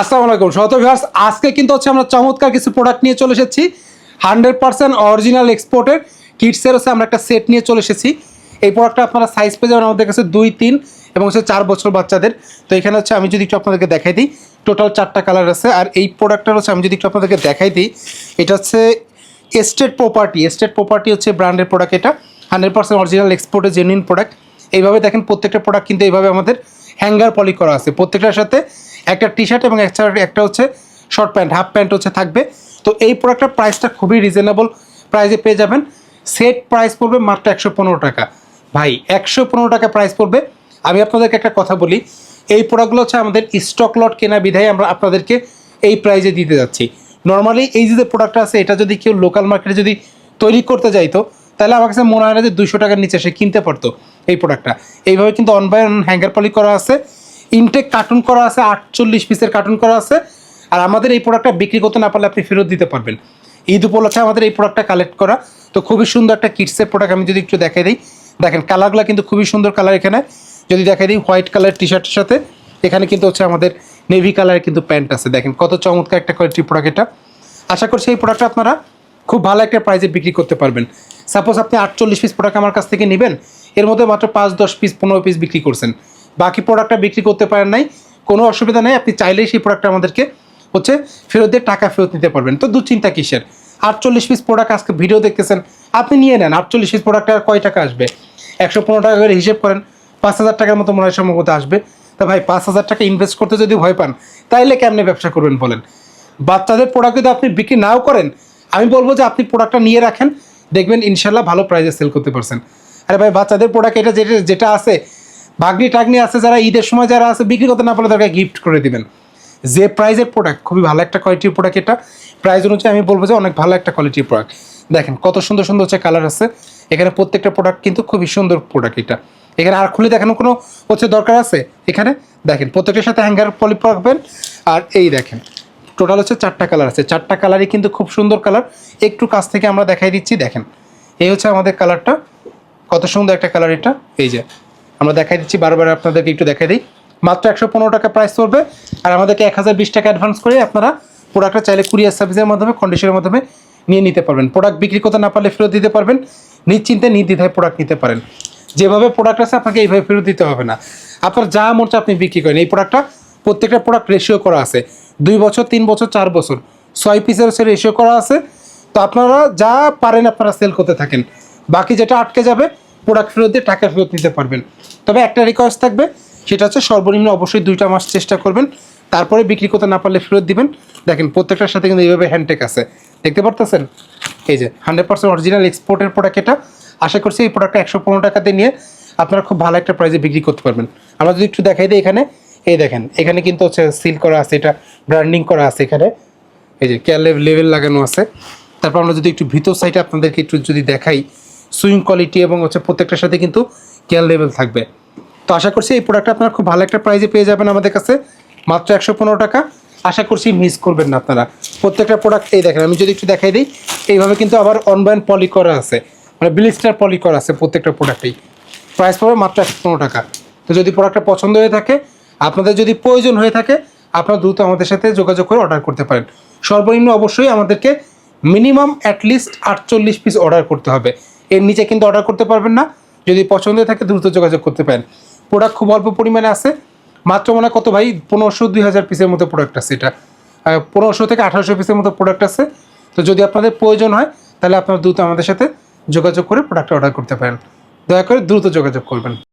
আসসালামু আলাইকুম। শত ভিউয়ার্স আজকে কিন্তু হচ্ছে আমরা চমৎকার কিছু প্রোডাক্ট নিয়ে চলে এসেছি। হান্ড্রেড পার্সেন্ট অরিজিনাল এক্সপোর্টের কিটসের হচ্ছে আমরা একটা সেট নিয়ে চলে এসেছি। এই প্রোডাক্টটা আপনারা সাইজ পেয়ে যাবেন আমাদের কাছে দুই, তিন এবং হচ্ছে চার বছর বাচ্চাদের। তো এখানে হচ্ছে আমি যদি একটু আপনাদেরকে দেখাই দিই টোটাল চারটা কালার আছে। আর এই প্রোডাক্টটা হচ্ছে আমি যদি একটু আপনাদেরকে দেখাই দিই, এটা হচ্ছে এস্টেট প্রপার্টি এস্টেট প্রপার্টি হচ্ছে ব্র্যান্ডের প্রোডাক্ট এটা। হান্ড্রেড পার্সেন্ট অরিজিনাল এক্সপোর্টের জেনুইন প্রোডাক্ট এইভাবে দেখেন প্রত্যেকটা প্রোডাক্ট কিন্তু এইভাবে আমাদের হ্যাঙ্গার পলি করা আছে। প্রত্যেকটার সাথে একটা টি শার্ট এবং একটা একটা হচ্ছে শর্ট প্যান্ট হাফ প্যান্ট হচ্ছে থাকবে। তো এই প্রোডাক্টের প্রাইসটা খুবই রিজনেবল প্রাইসে পেয়ে যাবেন। সেট প্রাইস পড়বে মাত্র একশো পনেরো টাকা। ভাই, একশো পনেরো টাকা প্রাইস পড়বে। আমি আপনাদেরকে একটা কথা বলি, এই প্রোডাক্টগুলো হচ্ছে আমাদের স্টক লট কেনা বিধায় আমরা আপনাদেরকে এই প্রাইজে দিতে যাচ্ছি। নর্মালি এই যে প্রোডাক্টটা আছে, এটা যদি কেউ লোকাল মার্কেটে যদি তৈরি করতে যাইতো, তাহলে আমার কাছে মনে হয় না যে দুশো টাকার নিচে সে কিনতে পারতো এই প্রোডাক্টটা এইভাবে কিন্তু অন হ্যাঙ্গার পলি করা আছে। ইনটেক কার্টুন করা আছে, আটচল্লিশ পিসের কার্টুন করা আছে। আর আমাদের এই প্রোডাক্টটা বিক্রি করতে না পারলে আপনি ফেরত দিতে পারবেন। ঈদ উপলক্ষে আমাদের এই প্রোডাক্টটা কালেক্ট করা। তো খুবই সুন্দর একটা কিটসের প্রোডাক্ট আমি যদি একটু দেখাই দিই। দেখেন কালারগুলো কিন্তু খুবই সুন্দর কালার এখানে। যদি দেখাই দিই হোয়াইট কালার টি শার্টের সাথে। এখানে কিন্তু হচ্ছে আমাদের নেভি কালারের কিন্তু প্যান্ট আছে। দেখেন, কত চমৎকার একটা কোয়ালিটি প্রোডাক্ট এটা। আশা করছি এই প্রোডাক্টটা আপনারা খুব ভালো একটা প্রাইসে বিক্রি করতে পারবেন। সাপোজ আপনি আটচল্লিশ পিস প্রোডাক্ট আমার কাছ থেকে নেবেন। এর মধ্যে মাত্র পাঁচ, দশ পিস পনেরো পিস বিক্রি করছেন। বাকি প্রোডাক্টটা বিক্রি করতে পারেন নাই, কোনো অসুবিধা নেই, আপনি চাইলেই সেই প্রোডাক্টটা আমাদেরকে হচ্ছে ফেরত দিয়ে টাকা ফেরত নিতে পারবেন। তো দুশ্চিন্তা কিসের? আটচল্লিশ পিস প্রোডাক্ট আজকে ভিডিও দেখতেছেন, আপনি নিয়ে নেন, আটচল্লিশ পিস প্রোডাক্ট আর কয় টাকা আসবে? একশো পনেরো টাকা করে হিসেব করেন, পাঁচ হাজার টাকার মতো মনে হয় সম্ভবত আসবে। তা ভাই, পাঁচ হাজার টাকা ইনভেস্ট করতে যদি ভয় পান, তাইলে কেমনে ব্যবসা করবেন বলেন? বাচ্চাদের প্রোডাক্ট যদি আপনি বিক্রি নাও করেন, আমি বলব যে আপনি প্রোডাক্টটা নিয়ে রাখেন, দেখবেন ইনশাল্লাহ ভালো প্রাইসে সেল করতে পারছেন। আরে ভাই, বাচ্চাদের প্রোডাক্ট এটা যেটা যেটা আছে ভাগ্নি টাগনি আছে যারা, ঈদের সময় যারা আছে, বিক্রি করতে না পারলে তাদেরকে গিফট করে দিবেন। যে প্রাইজের প্রোডাক্ট খুবই ভালো একটা কোয়ালিটির প্রোডাক্ট এটা। প্রাইজ অনুযায়ী আমি বলব যে অনেক ভালো একটা কোয়ালিটির প্রোডাক্ট দেখেন, কত সুন্দর সুন্দর হচ্ছে কালার আছে। এখানে প্রত্যেকটা প্রোডাক্ট কিন্তু খুবই সুন্দর প্রোডাক্ট এটা। এখানে আর খুলে দেখানো কোনো হচ্ছে দরকার আছে? এখানে দেখেন, প্রত্যেকটার সাথে হ্যাঙ্গার পলি রাখবেন। আর এই দেখেন টোটাল হচ্ছে চারটা কালার আছে। চারটা কালারই কিন্তু খুব সুন্দর কালার একটু কাছ থেকে আমরা দেখাই দিচ্ছি, দেখেন। এই হচ্ছে আমাদের কালারটা কত সুন্দর একটা কালার এটা। এই যে আমরা দেখাই দিচ্ছি, বারবার আপনাদেরকে একটু দেখাই দিই। মাত্র একশো পনেরো টাকা প্রাইস পড়বে আর আমাদেরকে এক হাজার বিশ টাকা অ্যাডভান্স করে আপনারা প্রোডাক্টটা চাইলে কুরিয়ার সার্ভিসের মাধ্যমে কন্ডিশনের মাধ্যমে নিয়ে নিতে পারবেন। প্রোডাক্ট বিক্রি করতে না পারলে ফেরত দিতে পারবেন, নিশ্চিন্তে নির্দ্বিধায় প্রোডাক্ট নিতে পারেন। যেভাবে প্রোডাক্ট আছে আপনাকে এইভাবে ফেরত দিতে হবে না। আপনার যা মরচা আপনি বিক্রি করেন, এই প্রোডাক্টটা প্রত্যেকটা প্রোডাক্ট রেশিও করা আছে। দুই বছর, তিন বছর, চার বছর। ছয় পিসের সে রেশিও করা আছে। তো আপনারা যা পারেন আপনারা সেল করতে থাকেন। বাকি যেটা আটকে যাবে প্রোডাক্ট ফেরত দিয়ে টাকা ফেরত নিতে পারবেন। তবে একটা রিকোয়েস্ট থাকবে, সেটা হচ্ছে সর্বনিম্ন অবশ্যই দুইটা মাস চেষ্টা করবেন, তারপরে বিক্রি করতে না পারলে ফেরত দিবেন। দেখেন, প্রত্যেকটার সাথে কিন্তু এইভাবে হ্যান্ডটেক আছে। দেখতে পারতেছেন? এই যে হান্ড্রেড পার্সেন্ট অরিজিনাল এক্সপোর্টের প্রোডাক্ট এটা। আশা করছি এই প্রোডাক্টটা একশো পনেরো টাকাতে নিয়ে আপনারা খুব ভালো একটা প্রাইসে বিক্রি করতে পারবেন। আমরা যদি একটু দেখাই দিই এখানে, এই দেখেন, এখানে কিন্তু হচ্ছে সিল করা আছে, এটা ব্র্যান্ডিং করা আছে এখানে। এই যে কেয়ার লেভেল লাগানো আছে। তারপর আমরা যদি একটু ভিতর সাইডে আপনাদেরকে একটু যদি দেখাই সুইং কোয়ালিটি এবং হচ্ছে প্রত্যেকটার সাথে কিন্তু কেয়ার লেভেল থাকবে। তো আশা করছি এই প্রোডাক্টটা আপনারা খুব ভালো একটা প্রাইজে পেয়ে যাবেন আমাদের কাছে। মাত্র একশো পনেরো টাকা। আশা করছি মিস করবেন না আপনারা। প্রত্যেকটা প্রোডাক্ট এই দেখেন, আমি যদি একটু দেখাই দিই, এইভাবে কিন্তু আবার অনবায়ন পলি করা আছে। মানে ব্লিস্টার পলি করা আছে প্রত্যেকটা প্রোডাক্টেই প্রাইস পড়বে মাত্র একশো পনেরো টাকা। তো যদি প্রোডাক্টটা পছন্দ হয়ে থাকে, আপনাদের যদি প্রয়োজন হয়ে থাকে, আপনারা দ্রুত আমাদের সাথে যোগাযোগ করে অর্ডার করতে পারেন। সর্বনিম্ন অবশ্যই আমাদেরকে মিনিমাম অ্যাটলিস্ট আটচল্লিশ পিস অর্ডার করতে হবে। এর নিচে কিন্তু অর্ডার করতে পারবেন না। যদি পছন্দ থাকে দ্রুত যোগাযোগ করতে পারেন। প্রোডাক্ট খুব অল্প পরিমাণে আছে। মাত্র মনে কত ভাই? পনেরোশো, দুই হাজার পিসের মতো প্রোডাক্ট আছে এটা। পনেরোশো থেকে আঠারোশো পিসের মতো প্রোডাক্ট আছে। তো যদি আপনাদের প্রয়োজন হয়, তাহলে আপনারা দ্রুত আমাদের সাথে যোগাযোগ করে প্রোডাক্টটা অর্ডার করতে পারেন। দয়া করে দ্রুত যোগাযোগ করবেন।